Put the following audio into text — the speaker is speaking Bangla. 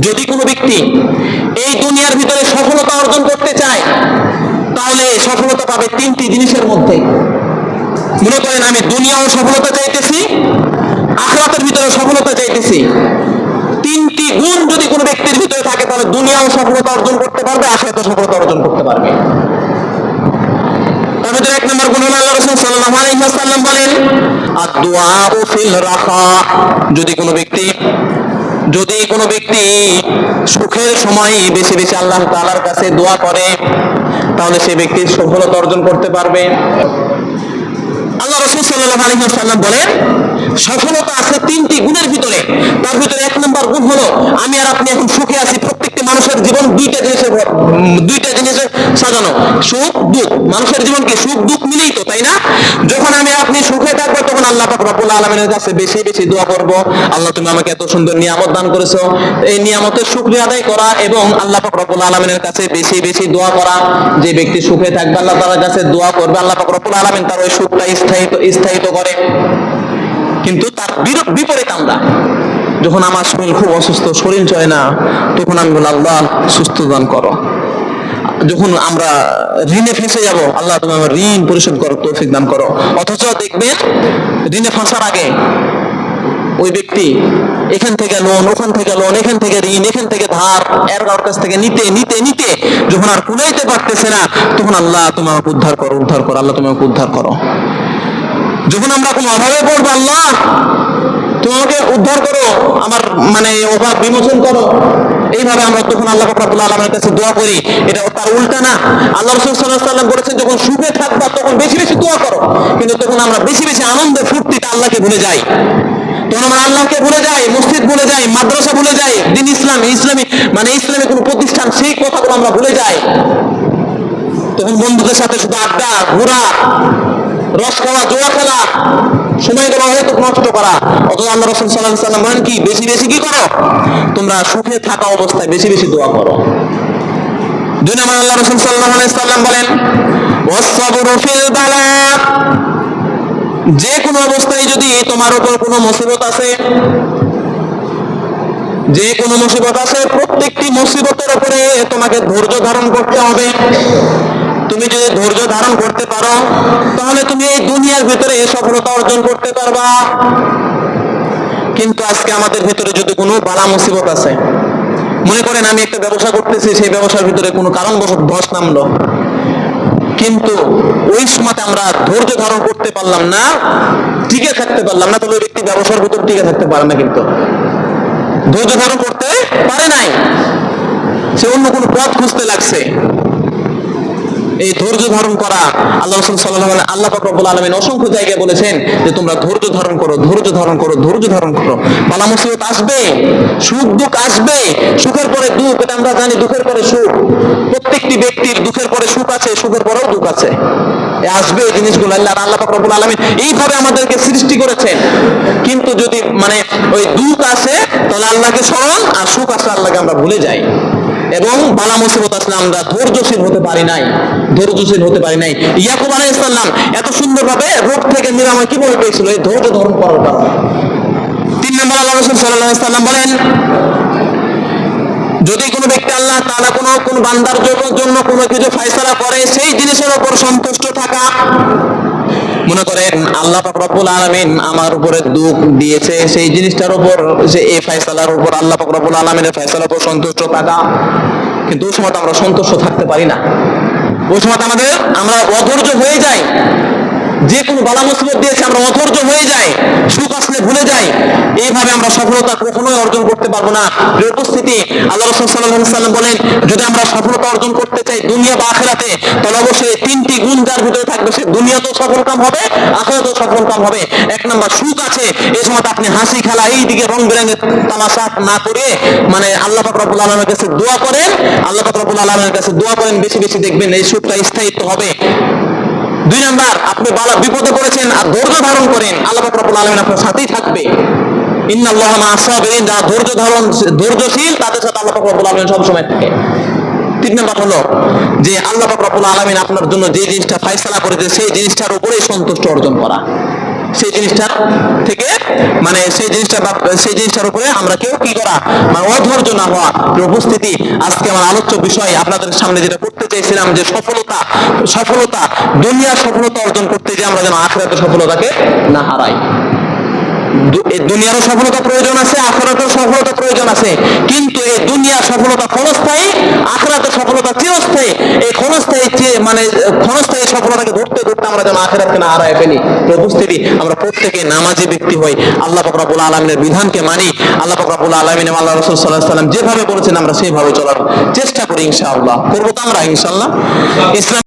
যদি কোনো ব্যক্তি এই দুনিয়ার ভিতরে সফলতা অর্জন করতে চায়, তাহলে সফলতা পাবে তিনটি জিনিসের মধ্যে। মনে করেন, আমি দুনিয়াও সফলতা চাইতেছি, আখরাতের ভিতরে সফলতা চাইতেছি। তিনটি গুণ যদি কোনো ব্যক্তির ভিতরে থাকে, তাহলে দুনিয়াও সফলতা অর্জন করতে পারবে, আখরাতেও সফলতা অর্জন করতে পারবে। তার ভিতরে এক নম্বর গুণ হলো আল্লাহ রাসূল সাল্লাল্লাহু আলাইহি ওয়াসাল্লাম বলেন, আদ-দুআউ ফিল রাখা যদি কোনো ব্যক্তি যদি কোনো ব্যক্তি সুখের সময় বেশি বেশি আল্লাহ তাআলার কাছে দোয়া করে, তাহলে সে ব্যক্তি সফলতা অর্জন করতে পারবে। আল্লাহ রসুল সাল্লাহ বলেন, সফলতা আছে তিনটি গুণের ভিতরে। তার ভিতরে এক নম্বর গুণ হলো, আমি আর আপনি এখন সুখে আছি, প্রত্যেকটি মানুষের জীবন দুইটা জিনিসের দুইটা জিনিসের সাজানো। সুখ, দুঃখ। মানুষের জীবন কি সুখ, দুঃখ মিলেই তো, তাই না? যখন আমি আর আপনি সুখে থাকব তখন আল্লাহ আলমিনের কাছে বেশি বেশি দোয়া করব। আল্লাহ, তুমি আমাকে এত সুন্দর নিয়ামত দান করেছ। এই নিয়ামতের শুক্রিয়া আদায় করা এবং আল্লাহ আলমিনের কাছে বেশি বেশি দোয়া করা। যে ব্যক্তি সুখে থাকবে, আল্লাহ তাআলার কাছে দোয়া করবে। আল্লাহ আলমিন তার ওই সুখটা স্থায়িত স্থায়িত করে। কিন্তু তার বিপরীত আমরা। যখন আমার শরীর খুব অসুস্থ, শরীর চলে না, তখন আমি বলি, আল্লাহ, সুস্থ দান করো। যখন আমরা ঋণে ফেঁসে যাব, আল্লাহ তুমি আমার ঋণ পরিশোধ করো, তৌফিক দান করো। অথচ দেখবেন, ঋণে ফাঁসার আগে ওই ব্যক্তি এখান থেকে লোন ওখান থেকে লোন এখান থেকে ঋণ, এখান থেকে ধার এর কারোর কাছ থেকে নিতে নিতে নিতে যখন আর কুলাইতে পারতেছে না, তখন আল্লাহ তুমি আমাকে উদ্ধার করো উদ্ধার করো, আল্লাহ তুমি আমাকে উদ্ধার করো। যখন আমরা কোনো অভাবে পড়ব, আল্লাহ তোমাকে উদ্ধার করো, আমার মানে অভাব বিমোচন করো এইভাবে আমরা তখন আল্লাহ রাব্বুল আলামিনের কাছে দোয়া করি। এটা তার উল্টা না। আল্লাহ রাসূল আলাইহি সাল্লাম বলেছেন, যখন সুখে থাকবা, তখন বেশি বেশি দোয়া করো। কিন্তু তখন আমরা বেশি বেশি আনন্দে ফুর্তিতে আল্লাহকে ভুলে যাই। তখন আমরা আল্লাহকে ভুলে যাই, মসজিদ ভুলে যাই, মাদ্রাসা ভুলে যাই, দিন ইসলাম, ইসলামী মানে ইসলামী কোনো প্রতিষ্ঠান, সেই কথাগুলো আমরা ভুলে যাই। তখন বন্ধুদের সাথে শুধু আড্ডা, ঘোরা, রস খাওয়া, জোয়া খেলা সময় দেওয়া করা। অথচ আল্লাহ রসুল সাল্লাহ সাল্লাম বলেন কি, বেশি বেশি কি করো? তোমরা সুখে থাকা অবস্থায় বেশি বেশি দোয়া করো। দুই নম্বর আল্লাহ রসুল সাল্লাহ সাল্লাম বলেন যে কোনো অবস্থায় যদি তোমার উপর কোনো মুসিবত আছে যে কোনো মুসিবত আছে প্রত্যেকটি মুসিবতের উপরে তোমাকে ধৈর্য ধারণ করতে হবে। তুমি যদি ধৈর্য ধারণ করতে পারো, তাহলে এই দুনিয়ার ভিতরে সফলতা অর্জন করতে পারবা। কিন্তু আজকে আমাদের ভিতরে যদি কোনো বালা মুসিবত আছে, মনে করেন আমি একটা ব্যবসা করতেছি, সেই ব্যবসার ভিতরে কোনো কারণবশত ধস নামলো। কিন্তু ওই সময়তে আমরা ধৈর্য ধারণ করতে পারলাম না, টিকে থাকতে পারলাম না, তাহলে ওই ব্যক্তি ব্যবসার ভিতর টিকে থাকতে পারে না কিন্তু। ধৈর্য ধারণ করতে পারে নাই। সে অন্য কোনো পথ খুঁজতে লাগছে। এই ধৈর্য ধারণ করা, আল্লাহ রসুল সাল্লাহ আল্লাহ রব্বুল আলমিন অসংখ্য জায়গায় বলেছেন যে তোমরা ধৈর্য ধারণ করো, ধৈর্য ধারণ করো, ধৈর্য ধারণ করো। বালা মুসিবত আসবে, সুখ দুঃখ আসবে, সুখের পরে দুঃখ, এটা আমরা জানি দুঃখের পরে সুখ। প্রত্যেকটি ব্যক্তির দুঃখের পরে সুখ আছে, সুখের পরেও দুঃখ আছে। আসবে এই জিনিসগুলো, আল্লাহ আল্লাহ রব্বুল আলমিন এইভাবে আমাদেরকে সৃষ্টি করেছেন। কিন্তু যদি মানে ওই দুঃখ আসে, তাহলে আল্লাহকে স্মরণ আর সুখ আসলে আল্লাহকে আমরা ভুলে যাই। এবং বালা মুসিবত আসলে আমরা ধৈর্যশীল হতে পারি নাই, ধৈর্যশীল হতে পারি নাই। ইয়াকুব আলাইসাল্লাম এত সুন্দরভাবে রোগ থেকে নিরাময় কীভাবে পেয়েছিল? এই ধৈর্য ধারণ করার কারণে। তিন নম্বর আল্লাহ রসুল সাল্লাহ সাল্লাম বলেন, যদি কোনো ব্যক্তি আল্লাহ তাআলা কোনো, কোন বান্দার জন্য কোনো কিছু ফয়সালা করে, সেই জিনিসের ওপর সন্তুষ্ট থাকা মনে করেন, আল্লাহ পাক আলামিন আমার উপরে দুঃখ দিয়েছে, সেই জিনিসটার উপর যে এই ফয়সালার উপর, আল্লাহ পাক আলামিনের ফয়সালার উপর সন্তুষ্ট থাকা। কিন্তু ওই সময় আমরা সন্তুষ্ট থাকতে পারি না। ওই সময় আমাদের, আমরা অধৈর্য হয়ে যাই। যে কোনো বালা মুসিবত দিয়েছে, আমরা অধৈর্য হয়ে যাই, সুখ আসলে ভুলে যাই। এইভাবে আমরা সফলতা কখনোই অর্জন করতে পারব না। উপস্থিতি, আল্লাহ রসুল সাল্লাম বলেন, যদি আমরা সফলতা অর্জন করতে চাই দুনিয়া বা আখেরাতে, তাহলে অবশ্যই তিনটি গুণ যার ভিতরে থাকবে, সে দুনিয়াতেও সফল কাম হবে, আখেরাতেও সফল কাম হবে। এক নম্বর, সুখ আছে। এই সময় আপনি হাসি খেলা, এই দিকে রং বেরঙের তামাশা না করে মানে আল্লাহ পাক রব্বুল আলমের কাছে দোয়া করেন, আল্লাহ পাক রব্বুল আলমের কাছে দোয়া করেন, বেশি বেশি দেখবেন এই সুখটা স্থায়িত্ব হবে। দুই নাম্বার, আপনি বালা বিপদে পড়েছেন আর ধৈর্য ধারণ করেন। আল্লাহ রব্বুল আলামিন আপনার সাথেই থাকবে। ইন্নাল্লাহ মা আসাবিরিন যারা ধৈর্য ধারণ, ধৈর্যশীল, তাদের সাথে আল্লাহ রব্বুল আলামিন সব সময় থাকে। তিন নাম্বার হলো যে আল্লাহ রব্বুল আলামিন আপনার জন্য যে জিনিসটা ফয়সালা করেছে, সেই জিনিসটার উপরেই সন্তুষ্ট অর্জন করা। সেই জিনিসটার থেকে মানে সেই জিনিসটা বা- সেই জিনিসটার উপরে আমরা কেউ কি করা? মানে অধৈর্য না হওয়া উপস্থিতি। আজকে আমার আলোচ্য বিষয় আপনাদের সামনে যেটা করতে চাইছিলাম যে সফলতা সফলতা, দুনিয়ার সফলতা অর্জন করতে যে আমরা যেন আখরাত সফলতাকে না হারাই। দুনিয়ারও সফলতা প্রয়োজন আছে, আখরাতের সফলতা প্রয়োজন আছে। দুনিয়ার সফলতা ক্ষণস্থায়ী, আখরাতের সফলতা চিরস্থায়ী। এই ক্ষণস্থায়ী মানে ক্ষণস্থায়ী সফলতাকে ধরতে ধরতে আমরা যেন আখেরাতকে না হারায় ফেলি। বুঝতে উপস্থিতি, আমরা প্রত্যেকে নামাজি ব্যক্তি হই। আল্লাহ ফকরাবুল আলমিনের বিধানকে মানি। আল্লাহ ফকরাবুল আলমিন আল্লাহ রসুল সাল্লাহ সাল্লাম যেভাবে বলেছেন, আমরা সেইভাবে চলার চেষ্টা করি ইনশাআল্লাহ। করব তো আমরা ইনশাআল্লাহ? ইসলাম